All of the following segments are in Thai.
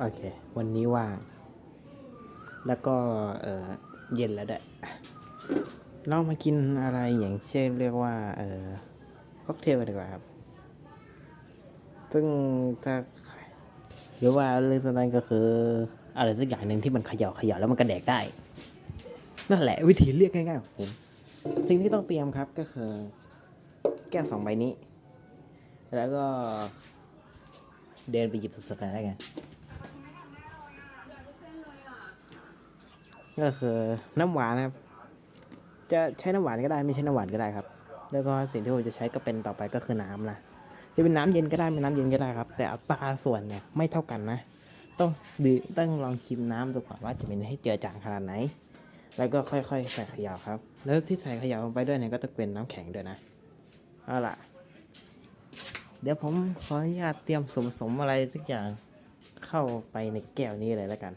โอเค วันนี้ว่าง แล้วก็เออเย็นแล้วด้วยเรามากินอะไรอย่างเช่นเรียกว่า เออค็อกเทลกันดีกว่าครับ ซึ่งถ้าหรือว่าเรื่องสำคัญก็คือ อะไรสักอย่างหนึ่งที่มันเขย่าเขย่าแล้วมันกระแดกได้ นั่นแหละ วิธีเรียกง่ายๆของผมสิ่งที่ต้องเตรียมครับก็คือ แก้วสองใบนี้ แล้วก็เดินไปหยิบสดๆได้ไงก็ ก็คือน้ำหวานนะครับ จะใช้น้ำหวานก็ได้ไม่ใช่น้ำหวานก็ได้ครับ แล้วก็สิ่งที่ผมจะใช้ก็เป็นต่อไปก็คือน้ำนะจะเป็นน้ำเย็นก็ได้ไม่น้ำเย็นก็ได้ครับ แต่อัตราส่วนเนี่ยไม่เท่ากันนะ ต้องดื่มต้องลองชิมน้ำดูก่อนว่าจะเป็นให้เจือจางขนาดไหน แล้วก็ค่อยๆใส่ขยาวครับ แล้วที่ใส่ขยาวลงไปด้วยเนี่ยก็ต้องเป็นน้ำแข็งด้วยนะเอาล่ะ เดี๋ยวผมขออนุญาตเตรียมสมสมอะไรทุกอย่างเข้าไปในแก้วนี้เลยแล้วกัน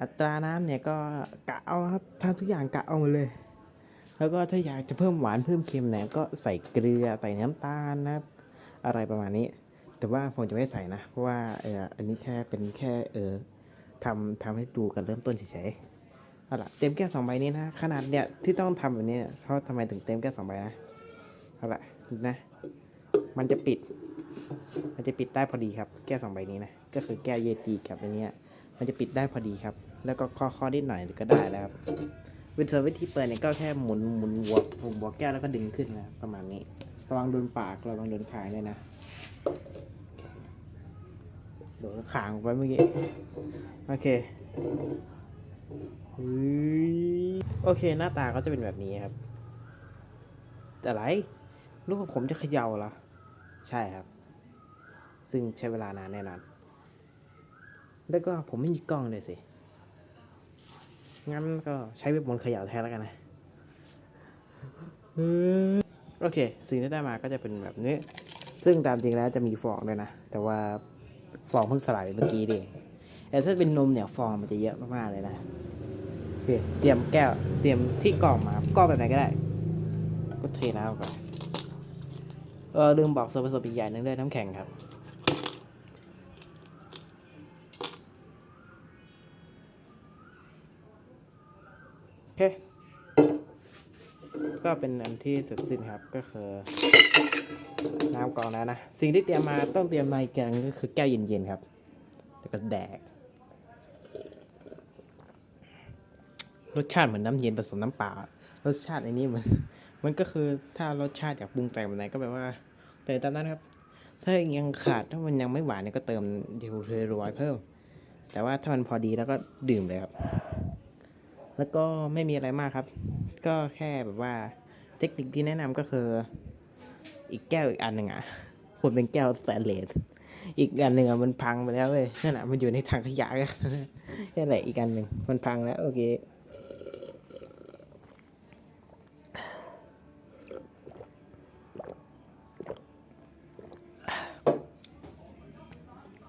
อัตราน้ำเนี่ยก็กะเอาครับทำทุกอย่างกะเอาหมดเลย แล้วก็ถ้าอยากจะเพิ่มหวานเพิ่มเค็มเนี่ยก็ใส่เกลือใส่น้ำตาลนะครับ อะไรประมาณนี้ แต่ว่าผมจะไม่ใส่นะ เพราะว่าเอออันนี้แค่เป็นแค่เออทำทำให้ดูกันเริ่มต้นเฉยๆเอาล่ะเต็มแก้วสองใบนี้นะ ขนาดเนี่ยที่ต้องทำแบบนี้เพราะทำไมถึงเต็มแก้วสองใบนะเอาล่ะนะ มันจะปิด มันจะปิดได้พอดีครับ แก้วสองใบนี้นะ ก็คือแก้วเยตีกับอันเนี้ย มันจะปิดได้พอดีครับ แล้วก็ข้อข้อนิดหน่อยก็ได้แล้วครับวิธีวิธีเปิดเนี่ยก็แค่หมุนหมุนหัวหมุนหัวแก้วแล้วก็ดึงขึ้นนะประมาณนี้ระวังโดนปากระวังโดนขายเนี่ยนะโดนขางไปเมื่อกี้โอเคฮ้ยโอเคหน้าตาก็จะเป็นแบบนี้ครับ แต่ไรลูกผมจะเขย่าเหรอใช่ครับ ซึ่งใช้เวลานานแน่นอน แล้วก็ผมไม่มีกล้องเลยสิ งั้นก็ใช้เว็บมนเขย่าแทนแล้วกันนะโอเค สิ่งที่ได้มาก็จะเป็นแบบนี้ ซึ่งตามจริงแล้วจะมีฟองด้วยนะ แต่ว่าฟองเพิ่งสลายเมื่อกี้ดิแต่ถ้าเป็นนมเนี่ยฟองมันจะเยอะมากๆเลยนะโอเคเตรียมแก้ว เตรียมที่กรองมาครับกรองแบบไหนก็ได้ ก็เทน้ำก่อนเออลืมบอกส่วนผสมอีกอย่างหนึงด้วยน้ำแข็งครับ เค ก็เป็นอันที่เสร็จสิ้นครับก็คือน้ำกองแล้วนะ สิ่งที่เตรียมมาต้องเตรียมมาอีกอย่างก็คือแก้วเย็นๆครับ แล้วก็แดก รสชาติเหมือนน้ำเย็นผสมน้ำเปล่ารสชาติอันนี้มันมันก็คือถ้ารสชาติอยากปรุงแต่งแบบไหนก็แบบว่า แต่ตามนั้นครับ ถ้ายังขาดถ้ามันยังไม่หวานเนี่ยก็เติมเดลเทรอยเพิ่ม แต่ว่าถ้ามันพอดีแล้วก็ดื่มเลยครับ แล้วก็ไม่มีอะไรมากครับ ก็แค่แบบว่าเทคนิคที่แนะนำก็คือ อีกแก้วอีกอันหนึ่งอะควรเป็นแก้วสแตนเลสอีกอันหนึ่งอะมันพังไปแล้วเว้ยนั่นแหะมันอยู่ในถังขยะกันนั่นแหละอีกอันหนึ่งมันพังแล้วโอเค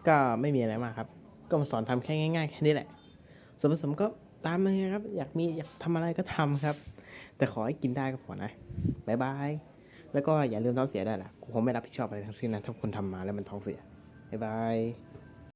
ก็ไม่มีอะไรมากครับ ก็มาสอนทำแค่ง่ายๆแค่นี้แหละส่วนผสมก็ ตามมาเลยครับ อยากมีอยากทำอะไรก็ทำครับ แต่ขอให้กินได้ก็พอนะบายบาย แล้วก็อย่าลืมท้องเสียได้วยล่ะผมไม่รับผิดชอบอะไรทั้งสิ้นนะถ้าคุณทำมาแล้วมันท้องเสียบายบาย